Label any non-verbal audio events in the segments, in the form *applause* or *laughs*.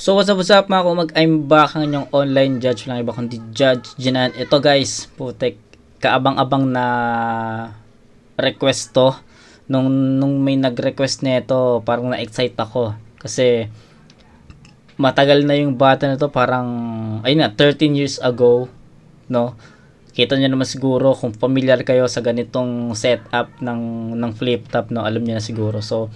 So what's up, what's up mga kumag, I'm back ang inyong online judge lang iba kundi Judge Jinan. Ito guys, putek, kaabang-abang na request to. Nung, nung may nag-request nito, parang na-excite ako. Kasi matagal na yung bata na to, parang, ayun nga, 13 years ago, no? Kita nyo naman siguro kung familiar kayo sa ganitong setup ng, ng flip top, no? Alam nyo na siguro. So,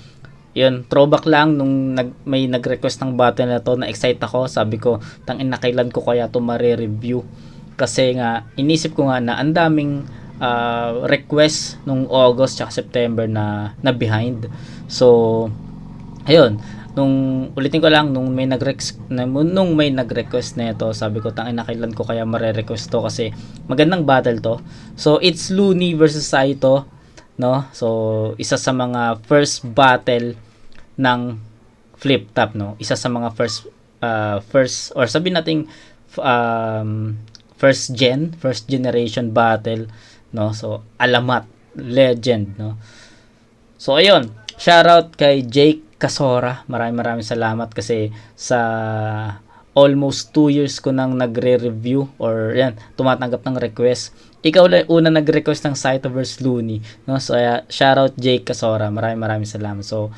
yun, throwback lang nung nag, may nag-request ng button na to, na-excite ako. Sabi ko, tangin na kailan ko kaya to mare-review. Kasi nga, inisip ko nga na ang daming ah, request nung August tsaka September na, na behind. So, ayun, nung ulitin ko lang nung may nag nung may nag-request na ito, sabi ko tangin na kailan ko kaya mare-request to kasi magandang battle to. So, it's Looney versus Saito no? So, isa sa mga first battle ng flip top, no? Isa sa mga first uh, first or sabi nating um, first gen, first generation battle, no? So, alamat, legend, no? So, ayun. Shoutout kay Jake Casora. Maraming maraming salamat kasi sa almost 2 years ko nang nagre-review or yan, tumatanggap ng request. Ikaw lang una nag-request ng vs Looney. No? So, uh, shoutout Jake Casora. Maraming maraming salamat. So,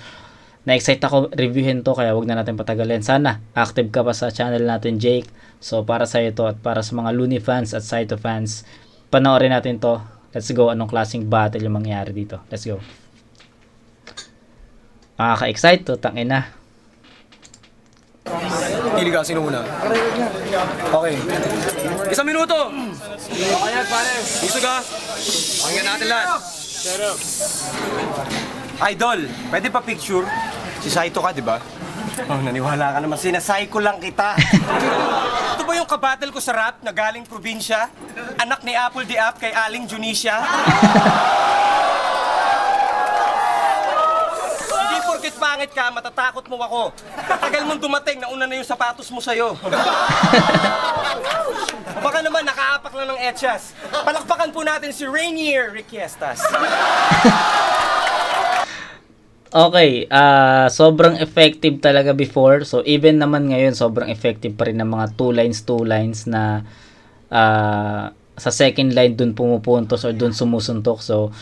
na-excite ako reviewin to kaya wag na natin patagalin. Sana active ka pa sa channel natin Jake. So, para sa ito at para sa mga Looney fans at Saito fans, panoorin natin to. Let's go. Anong klaseng battle yung mangyayari dito. Let's go. Makaka-excite to. Tangin na. Pili ka, sino muna? Okay. Isang minuto! Ayan, pare. Gusto ka? Pakinggan natin lahat. Idol, pwede pa picture? Si Saito ka, di ba? Oh, naniwala ka naman. Sinasay ko lang kita. *laughs* Ito ba yung kabattle ko sa rap na galing probinsya? Anak ni Apple di Up kay Aling Junisha? Hindi porket pangit ka, matatakot mo ako. Tagal mong dumating, nauna na yung sapatos mo sa'yo. Baka naman nakaapak lang ng etchas. Palakpakan po natin si Rainier Riquiestas. Okay, ah sobrang effective talaga before. So even naman ngayon sobrang effective pa rin ng mga two lines two lines na ah, sa second line dun pumupuntos or dun sumusuntok. So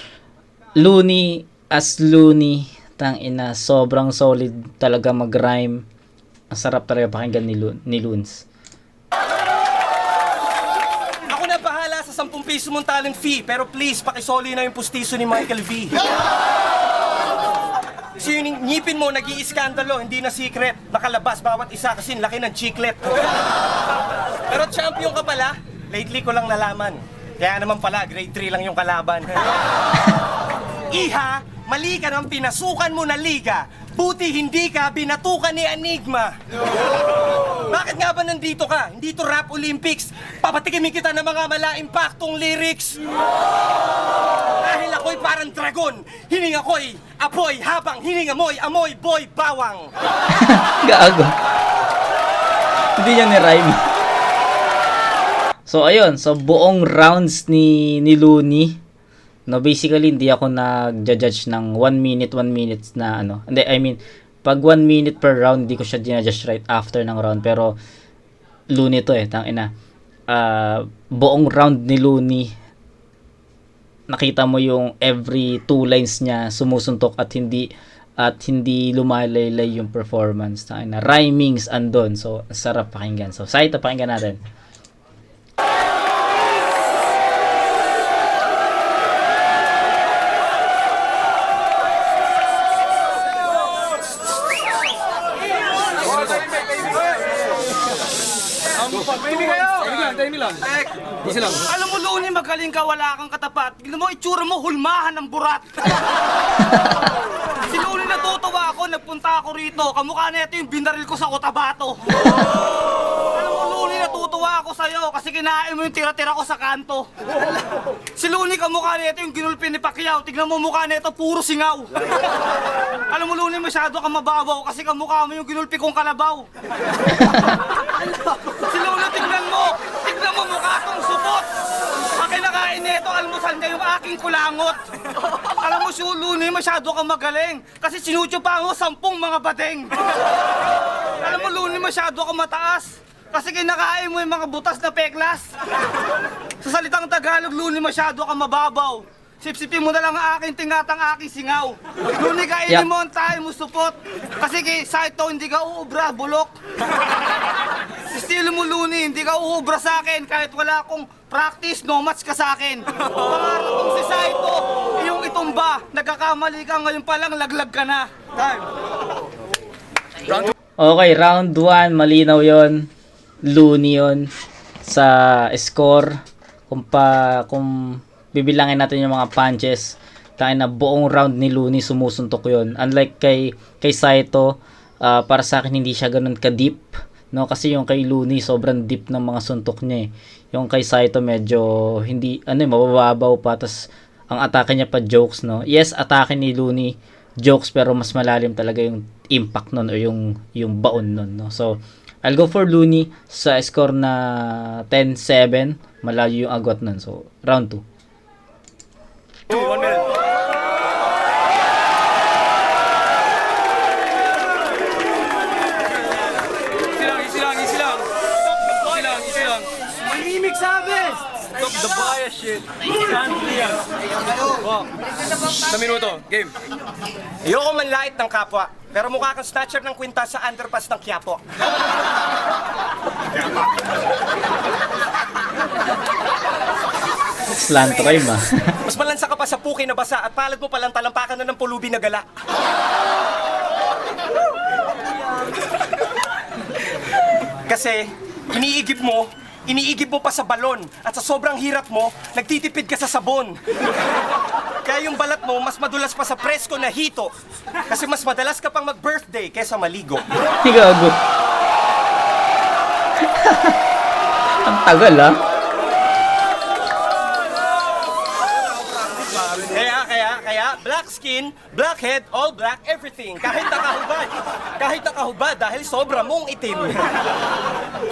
Looney as Looney, tang ina sobrang solid talaga mag-rhyme. Ang sarap talaga pakinggan ni, Loon, ni Loons. Ako na bahala sa 10 piso mong talent fee, pero please, pakisoli na yung pustiso ni Michael V. *laughs* So yung ngipin mo, nag iiskandalo hindi na secret. Nakalabas bawat isa kasi laki ng chiclet. Pero champion ka pala, lately ko lang nalaman. Kaya naman pala, grade 3 lang yung kalaban. *laughs* Iha, mali ka ng pinasukan mo na liga. Buti hindi ka binatukan ni Enigma. Bakit nga ba nandito ka? Hindi to rap Olympics. Papatikimin kita ng mga mala-impactong lyrics. Dahil ako'y parang dragon, hininga ko'y apoy habang hininga mo'y amoy boy bawang. *laughs* Gago. Hindi niya ni-rhyme. So, ayun. So, buong rounds ni, ni Looney. No, basically, hindi ako nag-judge ng 1 minute, 1 minute na ano. Hindi, I mean, pag 1 minute per round, hindi ko siya dinajudge right after ng round. Pero, Looney to eh. Tangina. Ah, buong round ni Looney, nakita mo yung every two lines niya sumusuntok at hindi at hindi lumalaylay yung performance na rhymings andon so sarap pakinggan so sa ito pakinggan natin Alam mo, Looney, magaling ka, wala kang katapat. Tignan mo, itsura mo, hulmahan ng burat. *laughs* si Looney natutuwa ako, nagpunta ako rito. Kamukha na ito yung binaril ko sa Cotabato. *laughs* Natutuwa ako sa'yo kasi kinain mo yung tira-tira ko sa kanto. Si Looney, kamukha na ito yung ginulpi ni Pacquiao. Tignan mo, mukha na ito, puro singaw. Alam mo, Looney, masyado ka mababaw kasi kamukha mo yung ginulpi kong kalabaw. si Looney, tignan mo! Tignan mo, mukha kong supot! Ang kinakain nito, almusal niya yung aking kulangot. Alam mo, si Looney, masyado kang magaling kasi sinutyo pa ako sampung mga badeng. Alam mo, Looney, masyado ka mataas. Kasi kinakain mo yung mga butas na peklas. Sa salitang Tagalog, Luni, masyado ka mababaw. Sipsipin mo na lang ang aking tingatang aking singaw. Luni, kainin Yep. mo ang tayo mo supot. Kasi kay Saito, hindi ka uubra, bulok. Estilo mo, Luni, hindi ka uubra sa akin kahit wala akong practice, no match ka sa akin. Pangarap kong si Saito, iyong itumba. Nagkakamali ka ngayon pa lang, laglag ka na. Time. Okay, round 1, malinaw yon Looney yon sa score. Kung pa, kung bibilangin natin yung mga punches, tayo na buong round ni Looney sumusuntok yon Unlike kay, kay Saito, ah, para sa akin hindi siya ganun ka-deep. No, kasi yung kay Looney sobrang deep ng mga suntok niya eh. Yung kay Saito medyo hindi ano eh, mabababaw pa tas ang atake niya pa jokes no. Yes, atake ni Looney jokes pero mas malalim talaga yung impact nun o yung yung baon nun no. So I'll go for Looney sa score na 10-7. Malayo yung agwat nun. So round 2. Easy lang, easy lang, easy lang. Easy lang, easy lang. Manimik sabi! Stop the bias shit. Sa minuto, game. Ayoko manlait ng kapwa, pero mukha kang snatcher ng kwinta sa underpass ng Quiapo. Slant rhyme ah. Mas malansa ka pa sa puki na basa at palad mo palang talampakan na ng pulubi na gala. Kasi, iniigib mo, iniigib mo pa sa balon at sa sobrang hirap mo, nagtitipid ka sa sabon. Kaya yung balat mo, mas madulas pa sa presko na hito. Kasi mas madalas ka pang mag-birthday kesa maligo. Hindi gago. *laughs* Ang tagal ah. Skin, black head, all black, everything. Kahit nakahubad. Kahit nakahubad dahil sobra mong itim. *laughs*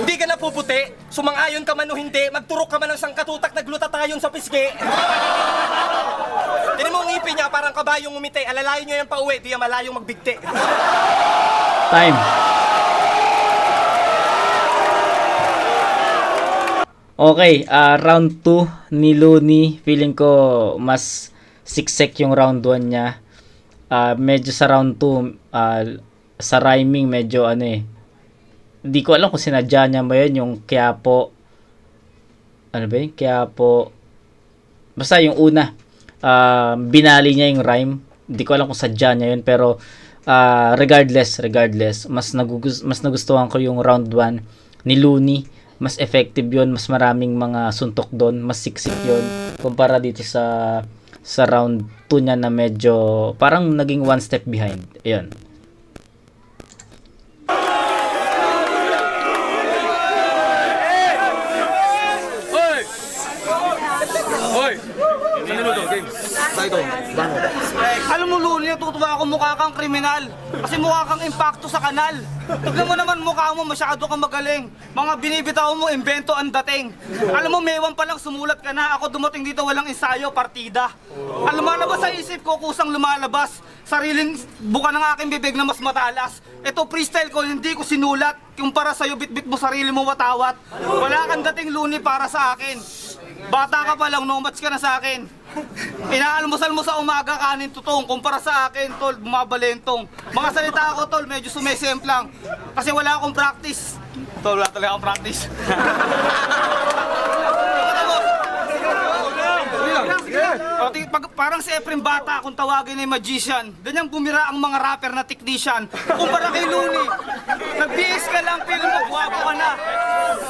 hindi ka napuputi, sumang-ayon ka man o hindi, magturok ka man ng sangkatutak na glutatayon sa pisngi. *laughs* Tinan mo ang ngipin niya, parang kabayong umiti. Alalayo niya yan pa uwi, di yan malayong magbigti. Time. Okay, ah round 2 ni Looney. Feeling ko mas siksek yung round 1 niya. Ah medyo sa round 2, ah, sa rhyming medyo ano eh. Hindi ko alam kung sinadya niya ba yun, yung Quiapo. Ano ba yun? Quiapo. Basta yung una, ah, binali niya yung rhyme. Hindi ko alam kung sadya niya yun, pero ah, regardless, regardless, mas, nagugus mas nagustuhan ko yung round 1 ni Looney. Mas effective yon mas maraming mga suntok doon, mas siksik yon kumpara dito sa sa round 2 niya na medyo parang naging one step behind. Ayun. Hoy! Hoy! Sa minuto, game. Alam mo, Luli, natutuwa ako mukha kang kriminal. Kasi mukha kang impacto sa kanal. Tignan mo naman mukha mo, masyado kang magaling. Mga binibitaw mo, invento ang dating. Alam mo, mewan pa lang sumulat ka na. Ako dumating dito, walang ensayo, partida. Alam mo, lumalabas sa isip ko, kusang lumalabas. Sariling buka ng aking bibig na mas matalas. Ito freestyle ko, hindi ko sinulat. Yung para sa'yo, bitbit mo sarili mo watawat. Wala kang dating luni para sa akin. Bata ka pa lang, no match ka na sa akin. Inaalmusal mo sa umaga kanin tutong kumpara sa akin tol bumabalentong. Mga salita ko tol medyo sumesemplang kasi wala akong practice. Tol wala talaga akong practice. *laughs* Di- pag, parang si Efrem Bata kung tawagin ay magician. Ganyang bumira ang mga rapper na technician. Kumpara kay Looney. Nag-BS ka lang, feel mo, guwapo ka na.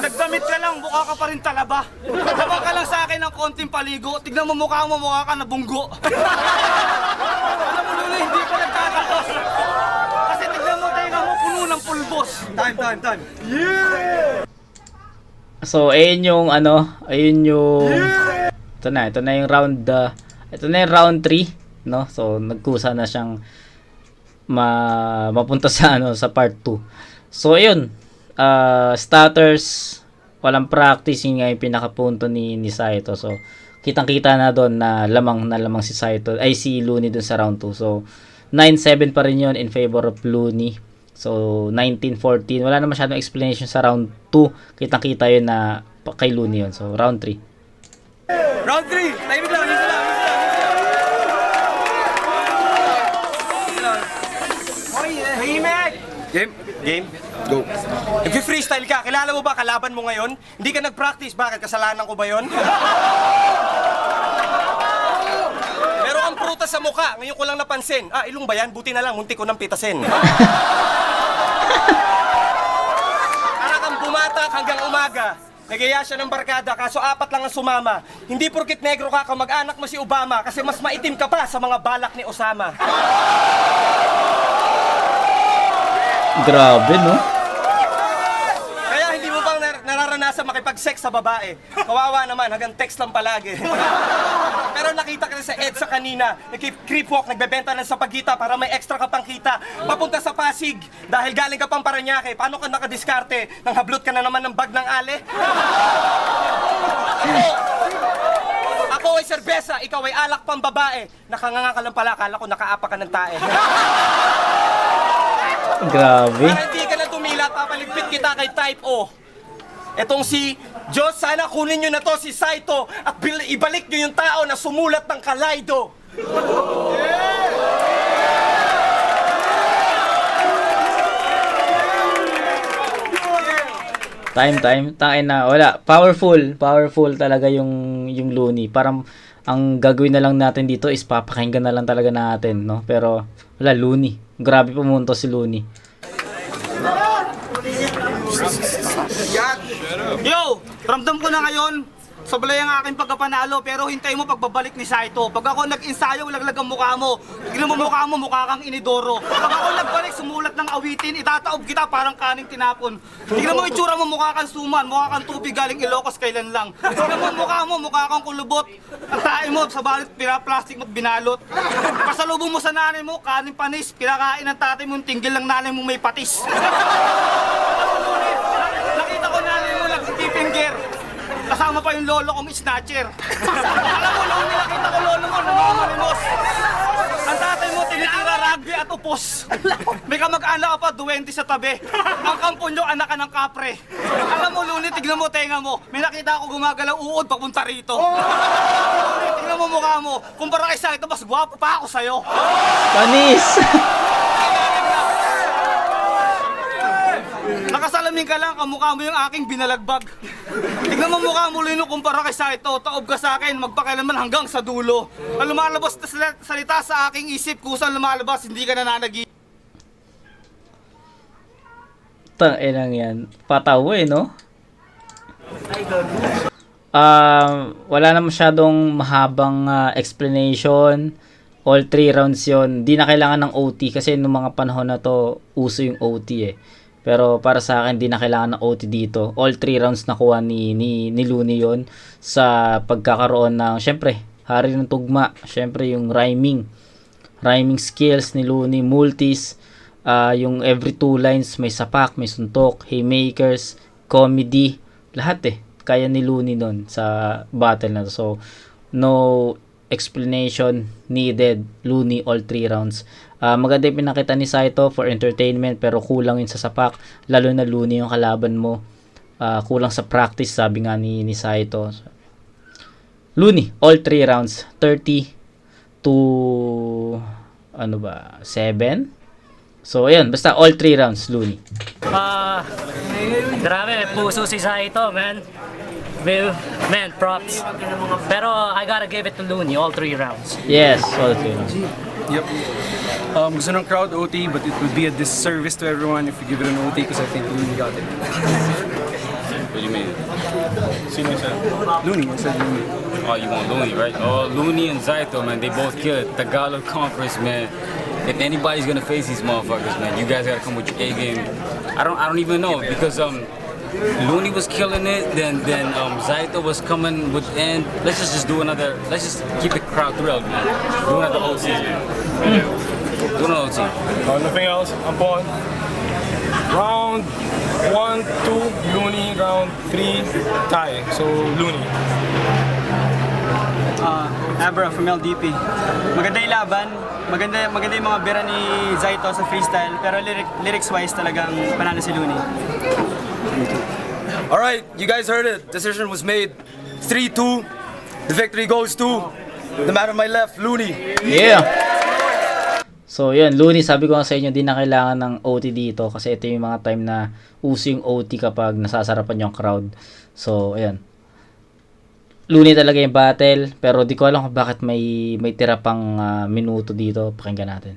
Nagdamit ka lang, mukha ka pa rin talaba. Taba ka lang sa akin ng konting paligo. Tignan mo mukha mo, mukha ka na bunggo. Alam mo, Looney, hindi ka nagkakakos. Kasi tignan mo, tayo mo, puno ng pulbos. Time, time, time. So, ayun yung ano, ayun yung ito na, ito na yung round uh, ito na yung round 3, no? So, nagkusa na siyang ma mapunta sa ano sa part 2. So, ayun. Uh, starters walang practice yun nga yung pinakapunto ni ni Saito. So, kitang-kita na doon na lamang na lamang si Saito ay si Looney doon sa round 2. So, 9-7 pa rin yun in favor of Looney. So, 19-14. Wala na masyadong explanation sa round 2. Kitang-kita yun na kay Looney yun. So, round 3. Round 3! Tahimik lang, easy lang, Tahimik! Game? Game? Go. If you freestyle ka, kilala mo ba kalaban mo ngayon? Hindi ka nag-practice, bakit? Kasalanan ko ba yon? Meron kang prutas sa mukha, ngayon ko lang napansin. Ah, ilong ba yan? Buti na lang, munti ko nang pitasin. Para kang bumatak hanggang umaga. Nagaya siya ng barkada, kaso apat lang ang sumama. Hindi porkit negro ka, kamag-anak mo si Obama, kasi mas maitim ka pa sa mga balak ni Osama. Grabe, no? Kaya hindi mo bang nar- nararanasan makipag-sex sa babae? Kawawa naman, hanggang text lang palagi. *laughs* Pero nakita ka rin sa EDSA kanina, nag-creep walk, nagbebenta ng sapagita para may extra ka pang kita. Papunta sa Pasig, dahil galing ka pang Paranaque, paano ka nakadiskarte? Nang hablot ka na naman ng bag ng ale? *laughs* Ako ay serbesa, ikaw ay alak pang babae. Nakanganga ka lang pala, akala ko nakaapa ka ng tae. *laughs* Grabe. Para hindi ka na tumila, papaligpit kita kay Type O. Etong si Diyos, sana kunin nyo na to si Saito at ibalik nyo yung tao na sumulat ng Kalaydo. Time, time. Tain na. Wala. Powerful. Powerful talaga yung, yung Looney. Parang ang gagawin na lang natin dito is papakinggan na lang talaga natin, no? Pero, wala, Looney. Grabe pumunto si Looney. Yo, ramdam ko na ngayon, sablay ang aking pagkapanalo, pero hintay mo pagbabalik ni Saito. Pag ako nag-ensayo, laglag ang mukha mo. Tignan mo mukha mo, mukha kang inidoro. Pag ako nagbalik, sumulat ng awitin, itataob kita parang kaning tinapon. Tignan mo itsura mo, mukha kang suman, mukha kang tubig galing Ilocos kailan lang. Tignan mo mukha mo, mukha kang kulubot. Ang tae mo, sa balit, pinaplastic mo at binalot. Pasalubong mo sa nanay mo, kaning panis, pinakain ng tatay mo, tinggil ng nanay mo may patis. *laughs* Nakita ko nanay mo nag-finger. Kasama pa yung lolo kong snatcher. Alam mo, noong nakita ko lolo mo, nangingilimos. Ang tatay mo, tinitira rugby at upos. May kamag-anak ka pa, duwende sa tabi. Ang kampo nyo, anak ka ng kapre. Alam mo, Luni, tignan mo, tenga mo. May nakita ako gumagalaw uod papunta rito. Luni, tignan mo mukha mo. Kumpara kay Saito, mas gwapo pa ako sa'yo. Panis! Nakasalamin ka lang, kamukha mo yung aking binalagbag. Tignan mo mukha mo lino kumpara kay Saito, taob ka sa akin, magpakailanman hanggang sa dulo. Ang lumalabas na sal- salita sa aking isip, kusang lumalabas, hindi ka nananagi. Tang inang yan. Patawa eh, no? Um, wala na masyadong mahabang ah, explanation. All three rounds yon Di na kailangan ng OT kasi nung mga panahon na to, uso yung OT eh. Pero para sa akin, di na kailangan ng OT dito. All three rounds nakuha ni, ni, ni Looney yon sa pagkakaroon ng, syempre, hari ng tugma. Syempre, yung rhyming. Rhyming skills ni Looney, multis, ah, yung every two lines may sapak, may suntok, haymakers, comedy, lahat eh. Kaya ni Looney nun sa battle na to. So, no explanation needed. Looney all three rounds. Ah, maganda yung pinakita ni Saito for entertainment pero kulang yun sa sapak. Lalo na Looney yung kalaban mo. Ah, kulang sa practice sabi nga ni, ni Saito. Looney, all three rounds. 30 to ano ba, 7? So, ayun, basta all three rounds, Looney. Ah, grabe, puso si Saito, man. Will, man, props. Pero I gotta give it to Looney all three rounds. Yes, all three rounds. Yep. Um, gusto ng crowd OT, but it would be a disservice to everyone if we give it an OT because I think Looney got it. What do you mean? Sino said? Looney, I said Looney. Oh, you want Looney, right? Oh, Looney and Zaito, man, they both killed. Tagalog Conference, man. If anybody's gonna face these motherfuckers, man, you guys gotta come with your A game. I don't, I don't even know because um, Looney was killing it. Then, then um, Zaito was coming with and let's just just do another. Let's just keep the crowd thrilled, man. Do another OT, man. Do another OT. Uh, nothing else. I'm on. Round one, two, Looney. Round three, tie. So Looney. Uh, Abra from LDP. Maganda yung laban. Maganda, maganda yung mga bira ni Zaito sa freestyle. Pero lyric, lyrics-wise talagang panalo si Looney. All right, you guys heard it. Decision was made. 3-2. The victory goes to the man on my left, Looney. Yeah! So, yun, Looney, sabi ko nga sa inyo, di na kailangan ng OT dito kasi ito yung mga time na uso yung OT kapag nasasarapan yung crowd. So, ayan. Looney talaga yung battle, pero di ko alam kung bakit may may tira pang ah, minuto dito. Pakinggan natin.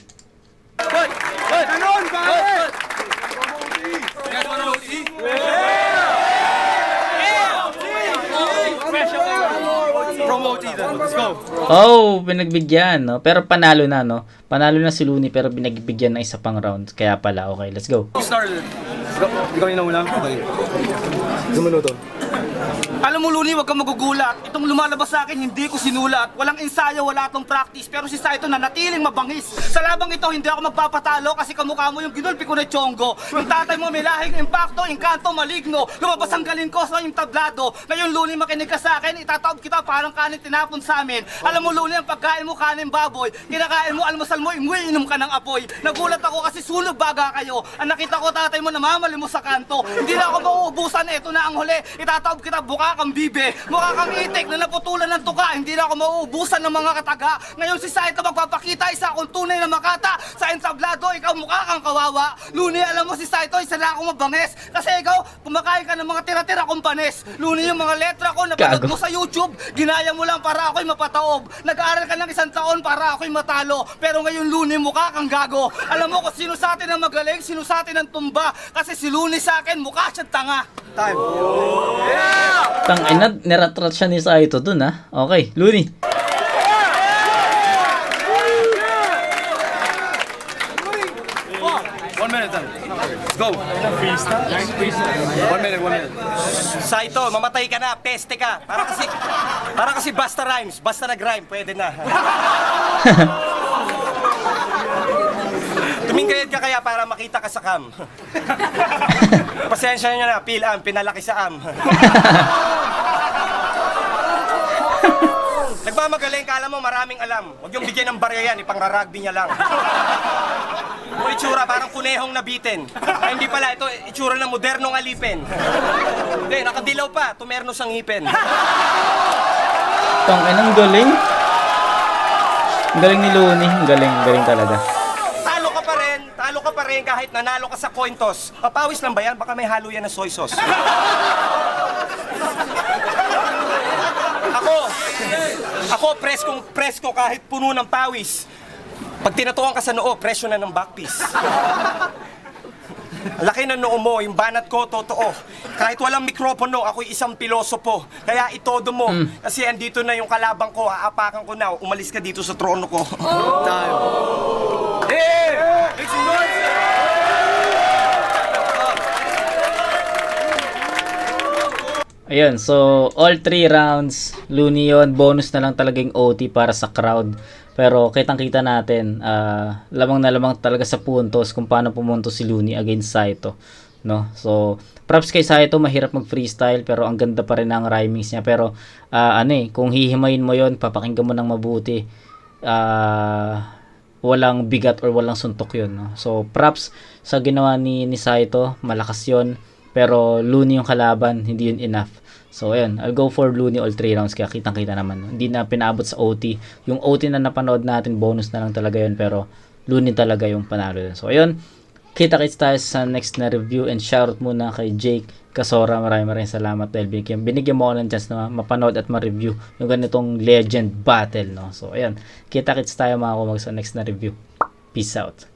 From OT then. Let's go. Oh, pinagbigyan, no? Pero panalo na, no? Panalo na si Looney pero pinagbigyan ng isa pang round. Kaya pala, okay, let's go. You started. Ikaw yung nauna? Okay. Dumanuto. Alam mo, Luni, huwag kang magugulat. Itong lumalabas sa akin, hindi ko sinulat. Walang ensayo, wala tong practice. Pero si Saito na natiling mabangis. Sa labang ito, hindi ako magpapatalo kasi kamukha mo yung ginulpi ko na Chongo. Yung tatay mo may lahing impacto, inkanto, maligno. Lumabas ang galing ko sa yung tablado. Ngayon, Luni, makinig ka sa akin. Itataob kita parang kanin tinapon sa amin. Alam mo, Luni, ang pagkain mo kanin baboy. Kinakain mo, almusal mo, imuwi, inom ka ng apoy. Nagulat ako kasi sunog baga kayo. Ang nakita ko tatay mo namamali mo sa kanto. Hindi na ako mauubusan, ito na ang huli. Itataob kita buka kang bibe. Mukha kang itik na naputulan ng tuka. Hindi na ako mauubusan ng mga kataga. Ngayon si Saito magpapakita isa akong tunay na makata. Sa entablado, ikaw mukha kang kawawa. Luni, alam mo si Saito, isa na akong mabanges. Kasi ikaw, kumakain ka ng mga tira-tira kong panis. Luni, yung mga letra ko, napanood mo sa YouTube. Ginaya mo lang para ako'y mapataob. Nag-aaral ka ng isang taon para ako'y matalo. Pero ngayon, Luni, mukha kang gago. Alam mo kung sino sa atin ang magaling, sino sa atin ang tumba. Kasi si Luni sa akin, mukha siyang tanga. Tang ina, niratrat siya ni Saito dun, ha? Okay, Looney. One minute then. Go. One minute, one minute. Saito, mamatay ka na, peste ka. Para kasi, para kasi basta rhymes, basta nag-rhyme, pwede na. *laughs* Tumingkayad ka kaya para makita ka sa cam. *laughs* Pasensya nyo na, Phil Am, pinalaki sa Am. *laughs* Nagmamagaling ka, alam mo, maraming alam. Huwag yung bigyan ng barya yan, ipangrarugby niya lang. Mo itsura, parang kunehong nabitin. Ay, hindi pala, ito itsura ng modernong alipin. Hindi, nakadilaw pa, tumernos ang ngipin. Tang ina, ang galing. Ang galing ni Looney. Ang galing, galing talaga. Pa rin kahit nanalo ka sa coin toss. Papawis lang ba yan? Baka may halo yan ng soy sauce. ako, ako preskong presko kahit puno ng pawis. Pag tinatuan ka sa noo, presyo na ng backpiece. Laki ng noo mo, yung banat ko, totoo. Kahit walang mikropono, ako'y isang pilosopo. Kaya itodo mo, kasi andito na yung kalabang ko, aapakan ko na, umalis ka dito sa trono ko. Ayun, so all three rounds, Looney yun. Bonus na lang talaga yung OT para sa crowd. Pero kitang-kita natin, ah, lamang na lamang talaga sa puntos kung paano pumunto si Looney against Saito. No? So, props kay Saito, mahirap mag-freestyle pero ang ganda pa rin ng rhymings niya. Pero, ah, ano eh, kung hihimayin mo yon papakinggan mo ng mabuti. Ah, walang bigat or walang suntok yun. No? So, props sa ginawa ni, ni Saito, malakas yon pero Looney yung kalaban, hindi yun enough. So, ayun, I'll go for Looney all 3 rounds kaya kitang-kita naman. Hindi na pinaabot sa OT. Yung OT na napanood natin, bonus na lang talaga yun, pero Looney talaga yung panalo yun. So, ayun, kita-kits tayo sa next na review and shoutout muna kay Jake Kasora. Maraming maraming salamat dahil binigyan, binigyan mo ako ng chance na mapanood at ma-review yung ganitong legend battle, no? So, ayun, kita-kits tayo mga kumag sa next na review. Peace out.